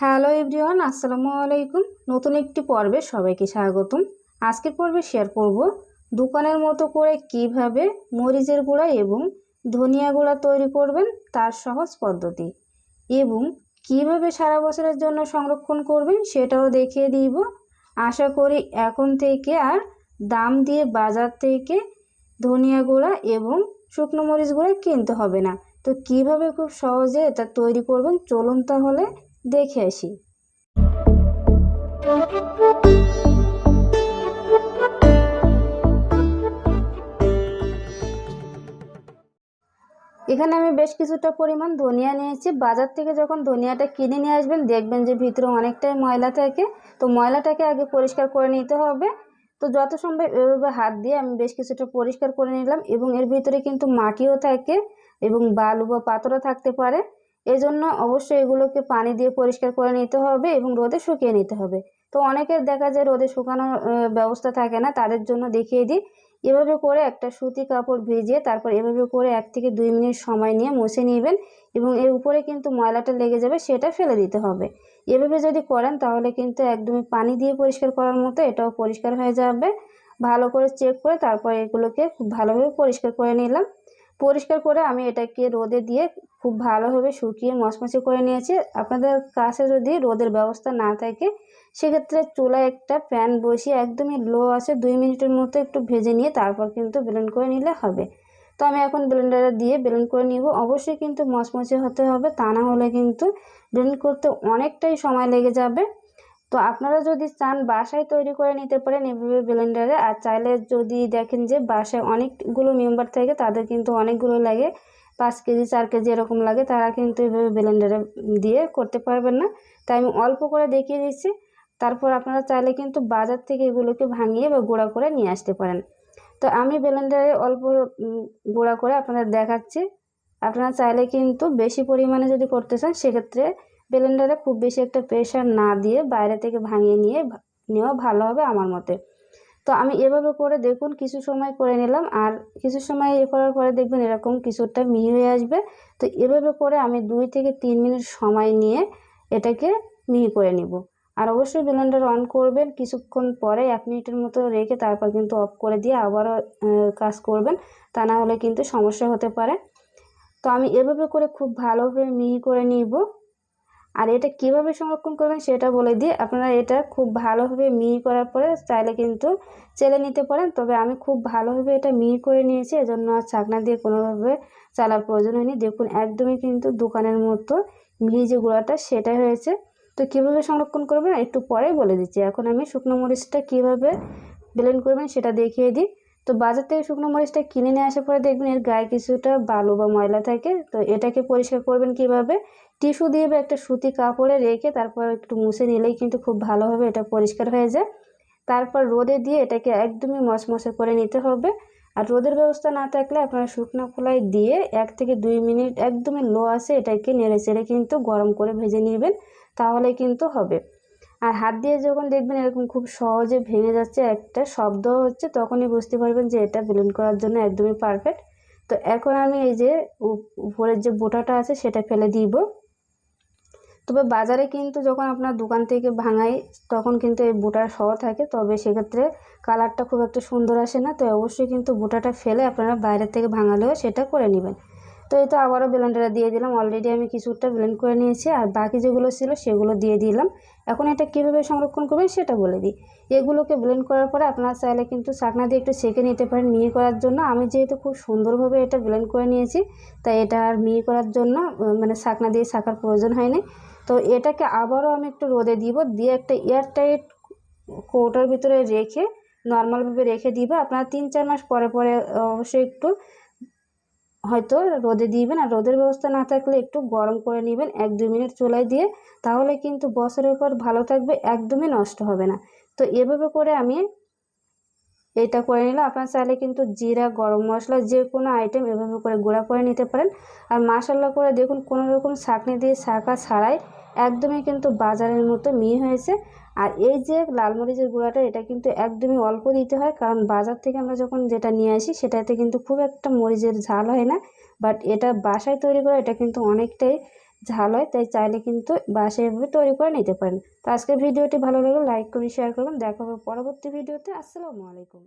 Hello everyone, আসসালামু আলাইকুম। নতুন একটি পর্বে সবাইকে স্বাগতম। আজকের পর্বে শেয়ার করব দোকানের মতো করে কীভাবে মরিচের গুঁড়া এবং ধনিয়া গুঁড়া তৈরি করবেন, তার সহজ পদ্ধতি এবং কীভাবে সারা বছরের জন্য সংরক্ষণ করবেন সেটাও দেখিয়ে দিব। আশা করি এখন থেকে আর দাম দিয়ে বাজার থেকে ধনিয়া গুঁড়া এবং শুকনো মরিচ গুঁড়া কিনতে হবে না। তো কীভাবে খুব সহজে এটা তৈরি করবেন, চলুন তাহলে দেখে আসি। এখানে আমি বেশ কিছুটা পরিমাণ ধনিয়া নিয়েছি। বাজার থেকে যখন ধনিয়াটা কিনে নিয়ে আসবেন, দেখবেন যে ভিতরে অনেকটাই ময়লা থাকে। তো ময়লাটাকে আগে পরিষ্কার করে নিতে হবে। তো যত সম্ভব এভাবে হাত দিয়ে আমি বেশ কিছুটা পরিষ্কার করে নিলাম এবং এর ভিতরে কিন্তু মাটিও থাকে এবং বালু বা পাথরও থাকতে পারে। এজন্য অবশ্যই এগুলোকে পানি দিয়ে পরিষ্কার করে নিতে হবে এবং রোদে শুকিয়ে নিতে হবে। তো অনেকের দেখা যায় রোদে শুকানোর ব্যবস্থা থাকে না, তাদের জন্য দেখিয়ে দিই। এভাবে করে একটা সুতি কাপড় ভিজিয়ে তারপর এভাবে করে এক থেকে দুই মিনিট সময় নিয়ে মুছে নেবেন এবং এর উপরে কিন্তু ময়লাটা লেগে যাবে সেটা ফেলে দিতে হবে। এভাবে যদি করেন তাহলে কিন্তু একদমই পানি দিয়ে পরিষ্কার করার মতো এটাও পরিষ্কার হয়ে যাবে। ভালো করে চেক করে তারপর এগুলোকে খুব ভালোভাবে পরিষ্কার করে নিলাম। পরিষ্কার করে আমি এটাকে রোদে দিয়ে খুব ভালোভাবে শুকিয়ে মচমচে করে নিয়েছি। আপনাদের কাছে যদি রোদের ব্যবস্থা না থাকে, সেক্ষেত্রে চুলায় একটা প্যান বসিয়ে একদমই লো আছে দুই মিনিটের মতো একটু ভেজে নিয়ে তারপর কিন্তু ব্লেন্ড করে নিলে হবে। তো আমি এখন ব্লেন্ডারে দিয়ে ব্লেন্ড করে নিব। অবশ্যই কিন্তু মচমচে হতে হবে, তা না হলে কিন্তু ব্লেন্ড করতে অনেকটাই সময় লেগে যাবে। তো আপনারা যদি চান বাসায় তৈরি করে নিতে পারেন এভাবে ব্লেন্ডারে। আর চাইলে যদি দেখেন যে বাসায় অনেকগুলো মেম্বার থাকে, তাদের কিন্তু অনেকগুলো লাগে। পাঁচ কেজি, চার কেজি এরকম লাগে, তারা কিন্তু এভাবে ব্লেন্ডারে দিয়ে করতে পারবেন না। তাই আমি অল্প করে দেখিয়ে দিচ্ছি। তারপর আপনারা চাইলে কিন্তু বাজার থেকে এগুলোকে ভাঙিয়ে বা গুঁড়া করে নিয়ে আসতে পারেন। তো আমি ব্লেন্ডারে অল্প গুঁড়া করে আপনাদের দেখাচ্ছি। আপনারা চাইলে কিন্তু বেশি পরিমাণে যদি করতে চান, সেক্ষেত্রে ব্লেন্ডারে খুব বেশি একটা প্রেশার না দিয়ে বাইরে থেকে ভাঙিয়ে নিয়ে, নেওয়া ভালো হবে আমার মতে। তো আমি এভাবে করে দেখুন কিছু সময় করে নিলাম আর কিছু সময় এ করার পরে দেখবেন এরকম কিছুটা মিহি হয়ে আসবে। তো এভাবে করে আমি দুই থেকে তিন মিনিট সময় নিয়ে এটাকে মিহি করে নিব। আর অবশ্যই ব্লেন্ডার অন করবেন, কিছুক্ষণ পরে এক মিনিটের মতো রেখে তারপর কিন্তু অফ করে দিয়ে আবারও কাজ করবেন। তা না হলে কিন্তু সমস্যা হতে পারে। তো আমি এভাবে করে খুব ভালোভাবে মিহি করে নিব। আর এটা কীভাবে সংরক্ষণ করবেন সেটা বলে দিই আপনারা এটা খুব ভালোভাবে মিহি করার পরে চাইলে কিন্তু চেলে নিতে পারেন। তবে আমি খুব ভালোভাবে এটা মিহি করে নিয়েছি, এজন্য আর চাকনা দিয়ে কোনোভাবে চালার প্রয়োজন হয়নি। দেখুন, একদমই কিন্তু দোকানের মতো মিহি যে গুঁড়াটা, সেটাই হয়েছে। তো কীভাবে সংরক্ষণ করবেন একটু পরে বলে দিচ্ছি। এখন আমি শুকনো মরিচটা কীভাবে ব্লেন্ড করবেন সেটা দেখিয়ে দিই। তো বাজার থেকে শুকনো মরিচটা কিনে নিয়ে আসার পরে দেখবেন এর গায়ে কিছুটা বালু বা ময়লা থাকে। তো এটাকে পরিষ্কার করবেন কীভাবে? টিস্যু দিয়ে বা একটা সুতি কাপড়ে রেখে তারপর একটু মুছে নিলেই কিন্তু খুব ভালোভাবে এটা পরিষ্কার হয়ে যায়। তারপর রোদে দিয়ে এটাকে একদমই মশমশে করে নিতে হবে। আর রোদের ব্যবস্থা না থাকলে আপনারা শুকনো খোলাই দিয়ে এক থেকে দুই মিনিট একদমই লো আছে এটাকে নেড়ে চেড়ে কিন্তু গরম করে ভেজে নেবেন তাহলে কিন্তু হবে। আর হাত দিয়ে যখন দেখবেন এরকম খুব সহজে ভেঙে যাচ্ছে একটা শব্দ হচ্ছে, তখনই বুঝতে পারবেন যে এটা ব্লেন্ড করার জন্য একদমই পারফেক্ট তো এখন আমি এই যে উপরের যে বোটাটা আছে সেটা ফেলে দিব। তবে বাজারে কিন্তু যখন আপনার দোকান থেকে ভাঙাই, তখন কিন্তু এই বোটার সহ থাকে, তবে সেক্ষেত্রে কালারটা খুব একটা সুন্দর আসে না। তো অবশ্যই কিন্তু বোটাটা ফেলে আপনারা বাইরের থেকে ভাঙালেও সেটা করে নেবেন। তো এই তো আবারও ব্লেন্ডারে দিয়ে দিলাম। অলরেডি আমি কিছুটা ব্লেন্ড করে নিয়েছি, আর বাকি যেগুলো ছিল সেগুলো দিয়ে দিলাম। এখন এটা কীভাবে সংরক্ষণ করবেন সেটা বলে দিই। এগুলোকে ব্লেন্ড করার পরে আপনারা চাইলে কিন্তু চাকনা দিয়ে একটু সেঁকে নিতে পারেন মিহি করার জন্য। আমি যেহেতু খুব সুন্দরভাবে এটা ব্লেন্ড করে নিয়েছি, তাই এটা আর মিহি করার জন্য মানে চাকনা দিয়ে শাকার প্রয়োজন হয়নি। তো এটাকে আবারও আমি একটু রোদে দিব, দিয়ে একটা এয়ারটাইট কৌটার ভিতরে রেখে নর্মালভাবে রেখে দিব। আপনারা তিন চার মাস পরে পরে অবশ্যই একটু হয়তো রোদে দিবেন আর রোদের ব্যবস্থা না থাকলে একটু গরম করে নেবেন, এক দুই মিনিট চুলায় দিয়ে, তাহলে কিন্তু বছরের পর ভালো থাকবে, একদমই নষ্ট হবে না। তো এভাবে করে আমি এটা করে নিলে আপনার চাইলে কিন্তু জিরা, গরম মশলা, যে কোনো আইটেম এভাবে করে গুঁড়া করে নিতে পারেন। আর মাশাল্লা করে দেখুন কোনো রকম ছাঁকনি দিয়ে শাঁকা ছাড়াই একদমই কিন্তু বাজারের মতো মিহি হয়েছে। আর এই যে লাল মরিচের গুঁড়াটা, এটা কিন্তু একদমই অল্প দিতে হয়, কারণ বাজার থেকে আমরা যখন যেটা নিয়ে আসি, সেটাতে কিন্তু খুব একটা মরিচের ঝাল হয় না। বাট এটা বাসায় তৈরি করা, এটা কিন্তু অনেকটাই ঝাল হয়, তাই চাইলে কিন্তু বাসায় এভাবে তৈরি করে নিতে পারেন। তো আজকের ভিডিওটি ভালো লাগলে লাইক করুন, শেয়ার করুন। দেখা হবে পরবর্তী ভিডিওতে। আসসালামু আলাইকুম।